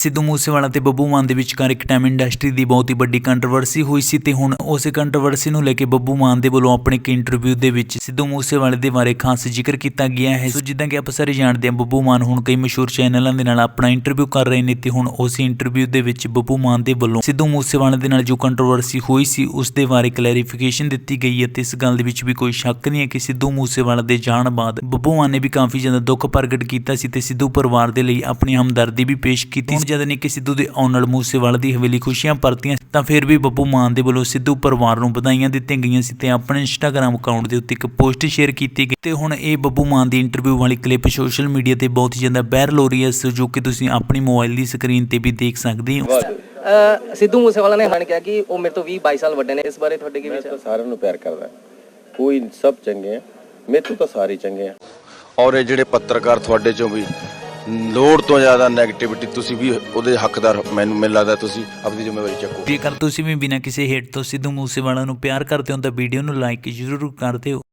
ਸਿੱਧੂ ਮੂਸੇਵਾਲਾ ਤੇ ਬੱਬੂ ਮਾਨ ਦੇ ਵਿਚਕਾਰ ਇੱਕ ਟਾਈਮ ਇੰਡਸਟਰੀ ਦੀ ਬਹੁਤ ਹੀ ਵੱਡੀ ਕੰਟਰੋਵਰਸੀ ਹੋਈ ਸੀ ਤੇ ਹੁਣ ਉਸੇ ਕੰਟਰੋਵਰਸੀ ਨੂੰ ਲੈ ਕੇ ਬੱਬੂ ਮਾਨ ਦੇ ਵੱਲੋਂ ਆਪਣੇ ਇੱਕ ਇੰਟਰਵਿਊ ਦੇ ਵਿੱਚ ਸਿੱਧੂ ਮੂਸੇਵਾਲੇ ਦੇ ਬਾਰੇ ਖਾਸ ਜ਼ਿਕਰ ਕੀਤਾ ਗਿਆ ਹੈ। ਸੋ ਜਿੱਦਾਂ ਕਿ ਆਪਾਂ ਸਾਰੇ ਜਾਣਦੇ ਹਾਂ, ਬੱਬੂ ਮਾਨ ਹੁਣ ਕਈ ਮਸ਼ਹੂਰ ਚੈਨਲਾਂ ਦੇ ਨਾਲ ਆਪਣਾ ਇੰਟਰਵਿਊ ਕਰ ਰਹੇ ਨੇ ਤੇ ਹੁਣ ਉਸ ਇੰਟਰਵਿਊ ਦੇ ਵਿੱਚ ਬੱਬੂ ਮਾਨ ਦੇ ਵੱਲੋਂ ਸਿੱਧੂ ਮੂਸੇਵਾਲੇ ਦੇ ਨਾਲ ਜੋ ਕੰਟਰੋਵਰਸੀ ਹੋਈ ਸੀ, ਉਸ ਦੇ ਬਾਰੇ ਕਲੈਰੀਫਿਕੇਸ਼ਨ ਦਿੱਤੀ ਗਈ ਹੈ ਤੇ ਇਸ ਗੱਲ ਦੇ ਵਿੱਚ ਵੀ ਕੋਈ ਸ਼ੱਕ ਨਹੀਂ ਹੈ ਕਿ ਸਿੱਧੂ ਮੂਸੇਵਾਲਾ ਦੇ ਜਾਣ ਬਾਅਦ ਬੱਬੂ ਮਾਨ ਨੇ ਵੀ ਕਾਫੀ ਜ਼ਿਆਦਾ ਦੁੱਖ ਪ੍ਰਗਟ ਕੀਤਾ ਸੀ ਤੇ ਸਿੱਧੂ ਪਰਿਵਾਰ ਦੇ ਲਈ ਆਪਣੀ ਹਮਦਰਦੀ ਵੀ ਪੇਸ਼ ਕੀਤੀ। ਜਦ ਨਹੀਂ ਕਿ ਸਿੱਧੂ ਦੇ ਆਉਣ ਨਾਲ ਮੂਸੇਵਾਲਾ ਦੀ ਹਵੇਲੀ ਖੁਸ਼ੀਆਂ ਪਰਤੀਆਂ ਤਾਂ ਫਿਰ ਵੀ ਬੱਬੂ ਮਾਨ ਦੇ ਵੱਲੋਂ ਸਿੱਧੂ ਪਰਿਵਾਰ ਨੂੰ ਵਧਾਈਆਂ ਦਿੱਤੀਆਂ ਗਈਆਂ ਸੀ ਤੇ ਆਪਣੇ ਇੰਸਟਾਗ੍ਰam ਅਕਾਊਂਟ ਦੇ ਉੱਤੇ ਇੱਕ ਪੋਸਟ ਸ਼ੇਅਰ ਕੀਤੀ ਗਈ ਤੇ ਹੁਣ ਇਹ ਬੱਬੂ ਮਾਨ ਦੀ ਇੰਟਰਵਿਊ ਵਾਲੀ ਕਲਿੱਪ ਸੋਸ਼ਲ ਮੀਡੀਆ ਤੇ ਬਹੁਤ ਹੀ ਜ਼ਿਆਦਾ ਵਾਇਰਲ ਹੋ ਰਹੀ ਹੈ ਜੋ ਕਿ ਤੁਸੀਂ ਆਪਣੀ ਮੋਬਾਈਲ ਦੀ ਸਕਰੀਨ ਤੇ ਵੀ ਦੇਖ ਸਕਦੇ ਹੋ। ਸਿੱਧੂ ਮੂਸੇਵਾਲਾ ਨੇ ਹਣ ਕਿਹਾ ਕਿ ਉਹ ਮੇਰੇ ਤੋਂ 20 22 ਸਾਲ ਵੱਡੇ ਨੇ ਇਸ ਬਾਰੇ ਤੁਹਾਡੇ ਕੀ ਮੈਂ ਵਿਚਾਰ? ਤਾਂ ਸਾਰਿਆਂ ਨੂੰ ਪਿਆਰ ਕਰਦਾ। ਕੋਈ ਸਭ ਚੰਗੇ ਆ ਮੇਰੇ ਤੋਂ ਤਾਂ ਸਾਰੇ ਚੰਗੇ ਆ। ਔਰ ਇਹ ਜਿਹੜੇ ਪੱਤਰਕਾਰ ਤੁਹਾਡੇ ਚੋਂ ਵੀ ਲੋੜ ਤੋਂ ਜ਼ਿਆਦਾ 네ਗੇਟਿਵਿਟੀ ਤੁਸੀਂ ਵੀ ਉਹਦੇ ਹੱਕਦਾਰ ਮੈਨੂੰ ਮੈਨੂੰ ਲੱਗਦਾ ਤੁਸੀਂ ਆਪਣੀ ਜ਼ਿੰਮੇਵਾਰੀ ਚੱਕੋ। ਜੇਕਰ ਤੁਸੀਂ ਵੀ ਬਿਨਾਂ ਕਿਸੇ ਹੇਟ ਤੋਂ ਸਿੱਧੂ ਮੂਸੇਵਾਲਾ ਨੂੰ ਪਿਆਰ ਕਰਦੇ ਹੋ ਤਾਂ ਵੀਡੀਓ ਨੂੰ ਲਾਈਕ ਜ਼ਰੂਰ ਕਰ ਦਿਓ।